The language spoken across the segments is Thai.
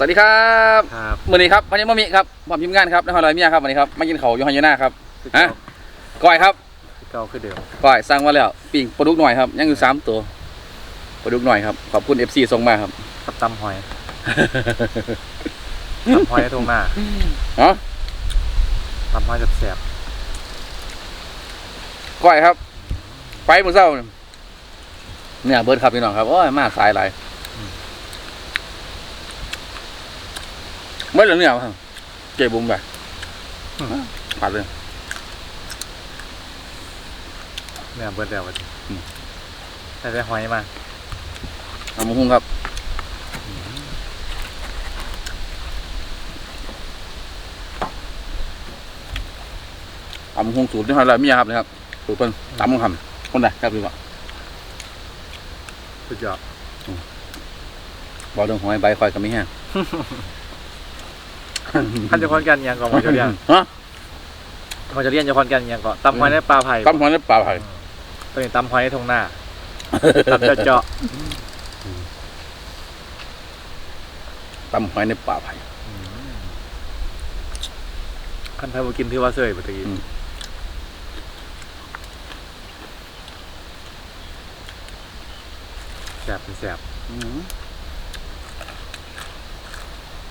สวัสดีครับครับมื่อนี้ครับวันนี้มามิครับความพิมพ์งานครับนครลอยเมียครับวันนี้ครับมากินเขาวอยู่ฮันยานาครับคือฮะเก่าก้อยครับคือเก่าคือเดิมก้อยสั่งมาแล้วปิ้งปลาดุกหน่อยครับยังอยู่สามตัวปลาดุกหน่อยครับขอบคุณเอฟซีส่งมาครับกับตำหอยตำหอยตรงหน้าเนาะตำหอยแสบก้อยครับ ไปมื้อเช้าเนี่ยเบิร์ดครับพี่น้องครับโอ้ยมาสายหลาย เมื่อไหร่เนี่ยครับเก็บบุ้มไปผัดเลยๆเนี่ยเบิดแล้ววะทีอืมแต่ได้หอยมาน้ำมะฮุ่งครับตำมะฮุ่งสูตรที่ฮันลอยเมียครับนะครับสูตรเพิ่นตำมะฮุ่งคำคนใดครับพี่บอกสุดยอดบอกเรื่องหอยใบคอยก็ไม่แห้ง ท่านจะคอนกันยังก่อนมาจะเรียนฮะมาจะเรียนจะคอนกันยังก่อนตำหอยในปลาไผ่ตำหอยในป่าไผ่ตัวนี้ตำหอยในทงหน้าตำเจาะตำหอยในป่าไผ่ๆอืมคันไทยมากินที่ว่าเสยปกติอืมแสบเป็นแสบอืม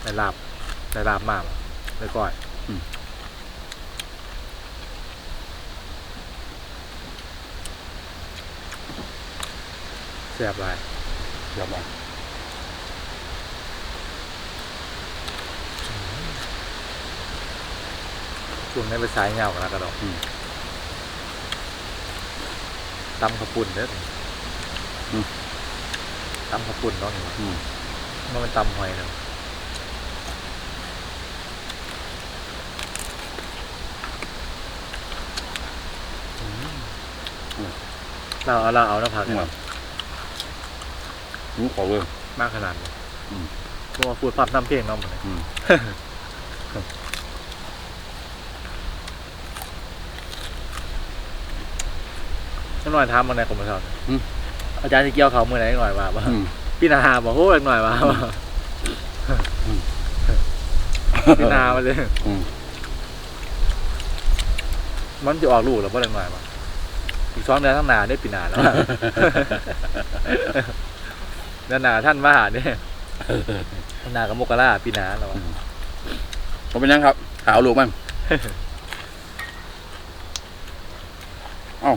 ได้ลาบ ได้ลาบมากเลยก่อยแสบหลายเดี๋ยวมาช่วงนี้ไปสายเงากันแล้วกระดอกตำขาวปุ่นเด้ออตำขาวปุ่นเนาะนี่วะอืมมันเป็นตำหอยเนาะ เราเอาเราเอาหน้าผากอืมกันหนูขอเลยมากขนาดนี้อืมเพราะว่าพูดภาพน้ำเพลงเนาะหมดเลยอืมนิดหน่อยทำมาในคอมพิวเตอร์อาจารย์ที่เกี่ยวเขาเมื่อไหร่หน่อยว่าว่าอืมพี่นาบอกโอ้ยหน่อยว่าว่าพี่นามาเลยอืมมันจะออกลูกหรือเปล่าหน่อยว่า อีกสองเดือนทั้งหนาได้ปีหนาแล้วอะเดือนหนาท่านมาหาเนี่ยหนากับมกราปีหนาแล้วอะผมเป็นยังครับหาเอาลูกมันเอ้า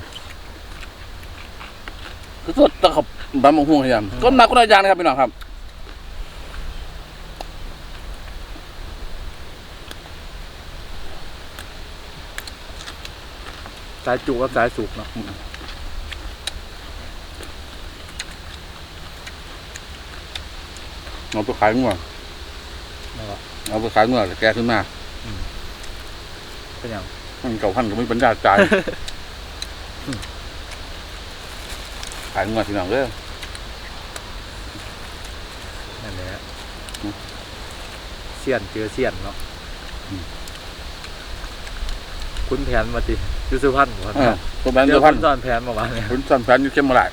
คือสดตะขับบะมงฮวงขยำก็หนักก็ได้ยางนะครับพี่น้องครับายจุกับสายสุกเนาะเอาไปขายงัวนั่นแหละเอาไปขายงัวแกขึ้นมาเป็นอย่างมันเก่าพันก็ไม่ปัญญาจ่ายขายงัวพี่น้องเด้อนั่นแหละอืมเสียนเจอเสียนเนาะอืมคุณแผนมาติ ยูสุพันธ์บ่เออตัวแบนเจตัอวพันคุณสอนแผนมาบ้านเนี่ยคุณสันแฟนอยู่เข้มมาหลาย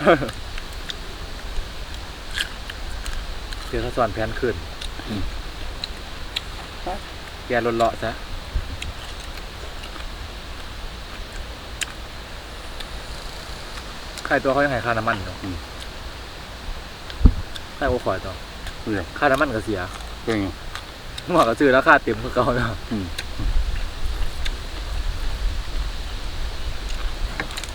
เจอเขาสอนแผนขึ้นอืมแกรถเลาะซะใครตัวเขายังให้ค่าน้ำมันเนาะใครโอ้ขอยตัวเนี่ยค่าน้ำมันก็เสียเป็นไงหัวก็ซื้อแล้วค่าเต็มคือเก่าเนาะมึงมาไปบอกเป็นนะโอ้โหหรอกมึงก็ลบได้อีกนั่งไหนก็ได้ อืม ลบได้หรอจ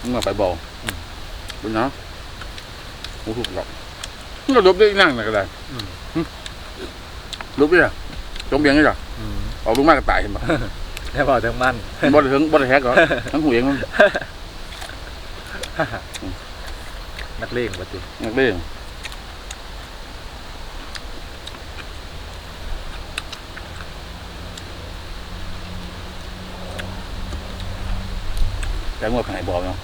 งเบียงได้หรออืมเอาลูกมากก็ตายเห็นปะได้บอกทั้งมันบ่ได้ถึงบ่ได้แฮกหรอทั้งหูเองมันนักเลงปฏินักเล่นแต่งวดขายบอกเนาะ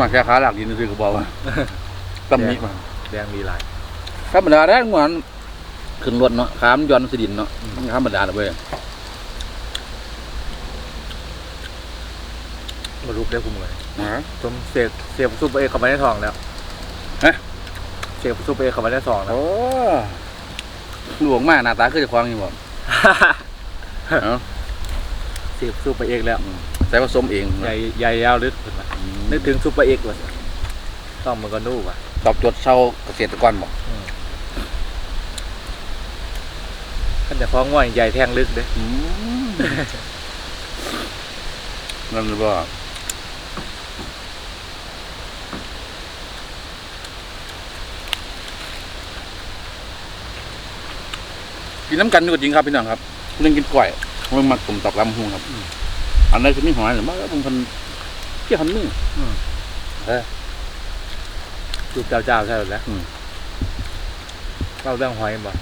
มาแค่ขาหลักยินซื้อก็บอกว่าตำหนิมาแดงมีลายธรรมดาได้เหมือนขึ้นรถเนาะขามนย้อนสดินเนาะอืมธรรมดาเลยเว้ยมารูปได้คุ้มเลยนะผมเสียบเสียบซุปเอกเข้าไปในท้องแล้วฮะเสีสียบซุปเปอร์เข้ามาได้สองนะโอ้หลวงมากหน้าตาคือจะควางอยู่บ่เอ้าเสียบซุปเปอร์เอกแล้ว ใส่ผสมเองใหญ่ใหญ่ยาวลึกขึ้นมาอืมนึกถึงซุปเปอร์เอกว่ะต้องมันก็นู่ว่ะตอบโจทย์ชาวเกษตรกรบอกขันจะฟ้องง่อยใหญ่แทงลึกเด้นั่นหรือว่ากินน้ำกันก็จริงครับพี่น้องครับเรื่องกินกล้วยมันมักกลมตอกลำหูครับ อันนั้นคือมีหอยหรือว่าบางคนเกี่ยวหันมือจุดเจ้าเจ้าใช่หรือแล้วอืมเล่าเรื่องหอยบ่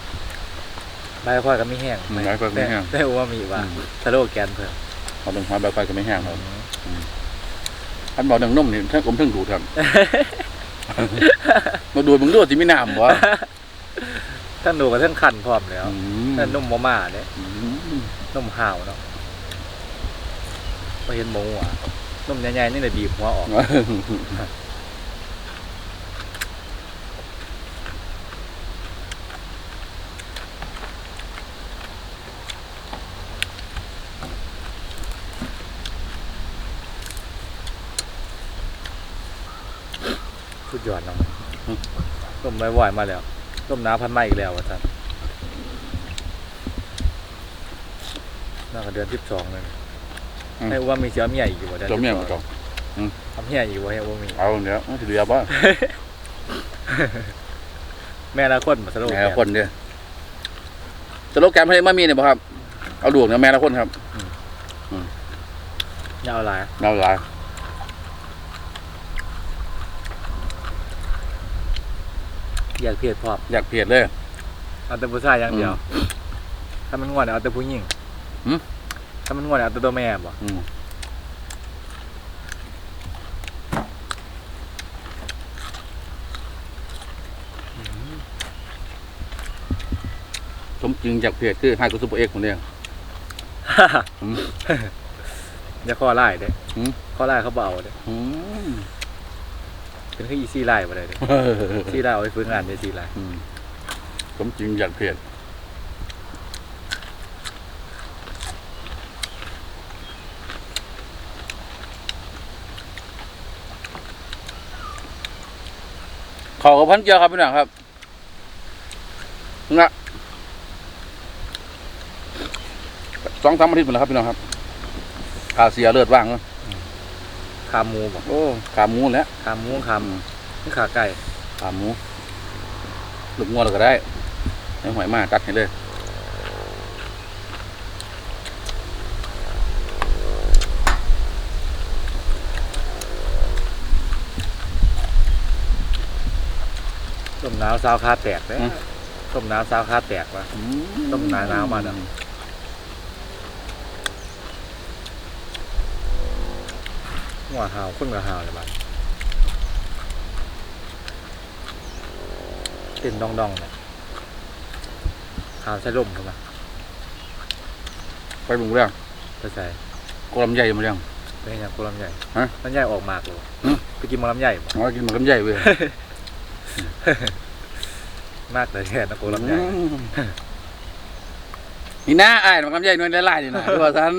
ใบค่อยก็ไม่แห้งใบค่อยก็ไม่แห้งแต่แต่ว่ามีว่าอืมทะโลแกนเพิ่มเอาเป็นหอยใบไฟก็ไม่แห้งครับอันบอกดังนุ่มนี่ถ้าผมเพิ่งดูดครับมาดูดมึงดูดที่ไม่น้ำวะท่านดูกับท่านขันพร้อมแล้วอืมท่านนุ่มมาม่าเด้อืมนุ่มห่าวเนาะ ไปเห็นหมูอะนุ่มใหญ่ๆนี่แหละบีบหัวออกสุดยอดเนาะต้มไม่ไหวมาแล้วต้มน้ำพันไม้อีกแล้วอาจารย์น่าจะเดือนที่สองเลยอืม ให้ว่ามีเชื้อเมียอีกอยู่บ่ดือนจมเนี่ย12มันจบทำเมียอีกบ่ให้ว่ามีเอาเดี๋ยวมันจะเดือบป่ะแม่ละคนมาสรุปแม่ละคนเดียวสโลแกนให้มามีเนี่ยบ่ครับ เอาดวงเนี่ยแม่ละคนครับอย่าเอาหลายเราหลายอยากเพศพร้อมอยากเพียดเลย เอาแต่ผู้ชายอย่างเดียว ถ้ามันงอนเอาแต่ผู้หญิงหืม ถ้ามันงอนเอาแต่ตัวแม่บ่อืมสมจริงอยากเพียดคือให้กุซุปเปอร์เอกคนเดียวอืมอย่าข้อไล่เด้หืม ข้อไล่เขาเบเอาเด้อืมเป็นคืออีซี่ไล่บ่ได้เด้ ซี่ไล่เอาไปฟื้นงานได้ซี่ไล่อืมสมจริงอยากเพีย ขอกับพันเกียวครับพี่น้องครับนะสองสามอาทิตย์หมดแล้วครับพี่น้องครับขาเสียเลือดว่างเนอะขาหมูบ่โอ้ขาหมูแล้วขาหมูขาหมูนี่ขาไก่ขาหมู ลูกงัวเราก็ได้ให้หอยมากัดให้เลย ต้มน้ำซาวคาแตกเด้ต้มน้ำซาวคาแตกว่ะต้มหนาๆมาน่ะหัวหาวคนกับหาวเลยบ้านเต้นดองดองๆเนี่ยหาวใช้ลมเข้ามาไปบุงเรื่องไปใส่กลำใหญ่มาเรื่องไปเห็นอย่างกุลำใหญ่ฮะลำใหญ่ออกมากเลยหืมไปกินมะลำใหญ่บ่เอากินหมากลำใหญ่เว้ย มากเลยแค่นะกุลำใหญ่นี่นะไอ้ายหมากลำใหญ่หน่วยไล่ๆนี่นะคือว่าท่าน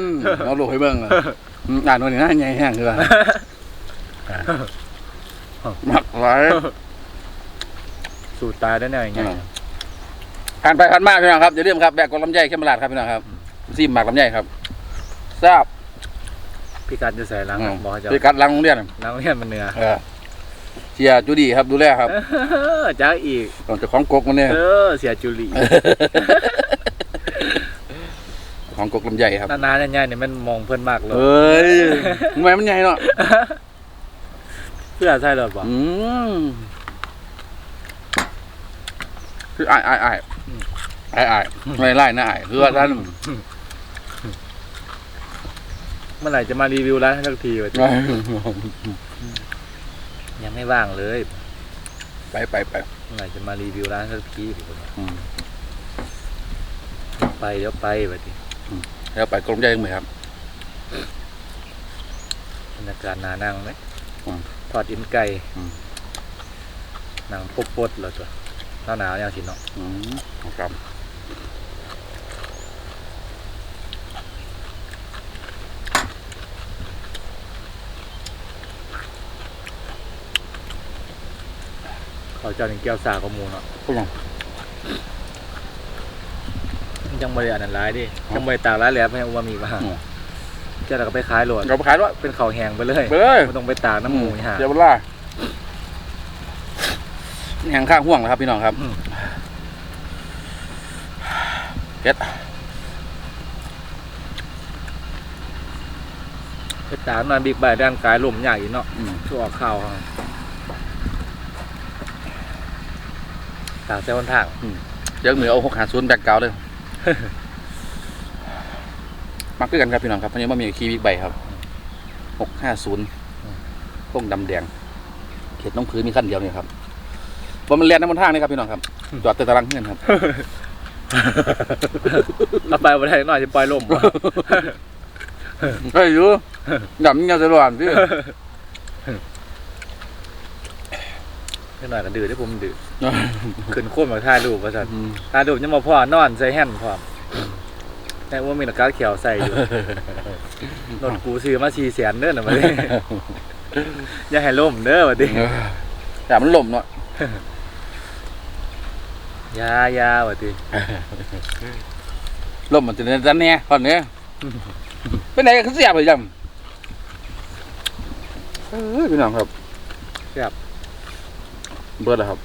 เอาลูกให้เบิ่งเลยอืมอ่านหน่วยนี่นะใหญ่แห้งคือว่าหมักหลายสูตรตายได้แน่ยังไงอ่าผ่านไปผ่านมาพี่น้องครับอย่าลืมครับแบกกลำใหญ่เข้มราดครับพี่น้องครับซีมหมากลำใหญ่ครับทราบพี่การจะใส่ล้างบอกให้เจะไปกัดหลังโรงเรียนล้างเลียนมันเนื้อ เออเชียร์จูดีครับดูแลครับจ้าอีก ต้องเจ้าของกกมันเนี่ยเออ เสียจุลีของกกลำใหญ่ครับนานๆใหญ่ๆเนี่ยมันมองเพิ่นมากเลยเอ้ยทำไมมันใหญ่เนาะเพื่อใช่หรือเปล่าอืมคืออ้ายอ้ายอ้ายอืมอ้ายอ้ายไม่ไล่นะอ้ายคือว่าท่านเมื่อไหร่จะมารีวิวร้านให้สักทีวะ ยังไม่ว่างเลยไปไปไปเมื่อไหร่จะมารีวิวร้านสักทีผมว่าอืมไปเดี๋ยวไปวะทีแล้วไปกรมใหญ่ยังไงครับบรรยากาศนานั่งไหมอืม ทอดอินไก่อืม หนังปบๆเลยจ้ะหน้าหนาวอย่างสิเนาะอืมครับ เขาเจ้าหนึ่งแก้วสาข้อมูลเนาะก็ยังยังไม่ได้อันนั้นร้ายดิยังไม่ได้ตากร้ายแล้วเพื่อนว่ามีบ้างอืมเจ้าเราก็ไปขายโหลดเราไปขายด้วยเป็นเขาวแหงไปเลยไปเลยไม่ต้องไปตากน้ำหมูนี่ฮะเดี๋ยวเวลาแหงข้างห่วงนะครับพี่น้องครับอืมเผ็ดไปตากนอนบิ๊กไบค์ด้านกายลมใหญ่เนาะอืมชั่วข้าวครับ ตากเส้นทางเดี๋ยวเหนือเอาหกหาศูนย์แบกเก่าเลยมักคือกันครับพี่น้องครับวันนี้มามีคีบิ๊กไบค์ครับหกห้าศูนย์ต้งดำแดง เขตน้องผือมีขั้นเดียวเนี่ยครับว่ามันเลียนน้ำมันทางนี่ครับพี่น้องครับจอดเตะตารางเงินครับเอาไปวันไหนหน่อยจะปล่อยลมวะเฮ้ยอยู่ดำยังจะร้อนพี่ นิดหน่อยก็ดื้อที่ผมดื้อขึ้นโค้นมาถ่ายรูปว่าสันอืมถ่ายรูปยังมาพ่อนอนใส่แฮนด์พร้อมแต่ว่ามีหนักการเขียวใส่อยู่รถกูซื้อมาสี่แสนเด้อนะมาดิอย่าให้ล่มเด้อมาดิแต่มันลมเนาะอยาอยามาดิลมมันจะเดินด้านแน่ตอนนี้เป็นไหนเขาเสียบเลยจำเออพี่น้องครับครับ เบิดแล้วครับ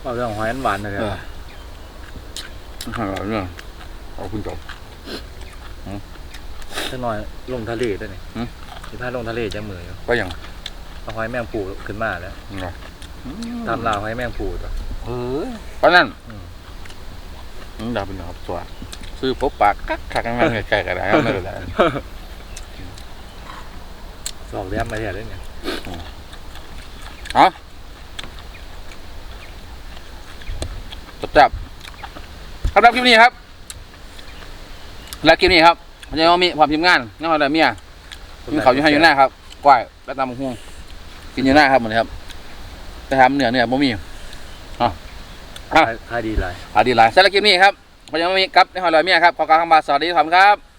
เอาเรื่องหอยอันหวานเลยคเอรับอหาเนี่ยเอาคุณจบสักหน่อยลงทะเลด้วยนี่หืมที่พาลงทะเลจะมืออยู่ก็ยังเอาหอยแมงปูขึ้นมาแล้วไงทำลาวหอยแมงปูตัวเออเพราะนั้นอืมอืมดาวเป็นครับสวัสดซื้อพบปากกักขักกันมาไกลๆกันได้ไม่เป็นไรสอกเลี้ยมมาแท้เลย เนี่ยจบจับครับรับคลิปนี้ครับแล้วคลิปนี้ครับมันจะมีความทีมงานน้องอะไรเมียมีเขาอยู่ให้อยู่หน้าครับกล้วยและตำบักหุ่งกินอยู่หน้าครับหมดเลยครับไปทำเหนือเหนือบ่มีอ๋อขายขายดีหลายอาดีหลายสำหรับคลิปนี้ครับพยังไม่มีครับในหอยลอยเมียครับขอกล่าวคำบาสวัสดีครับครับ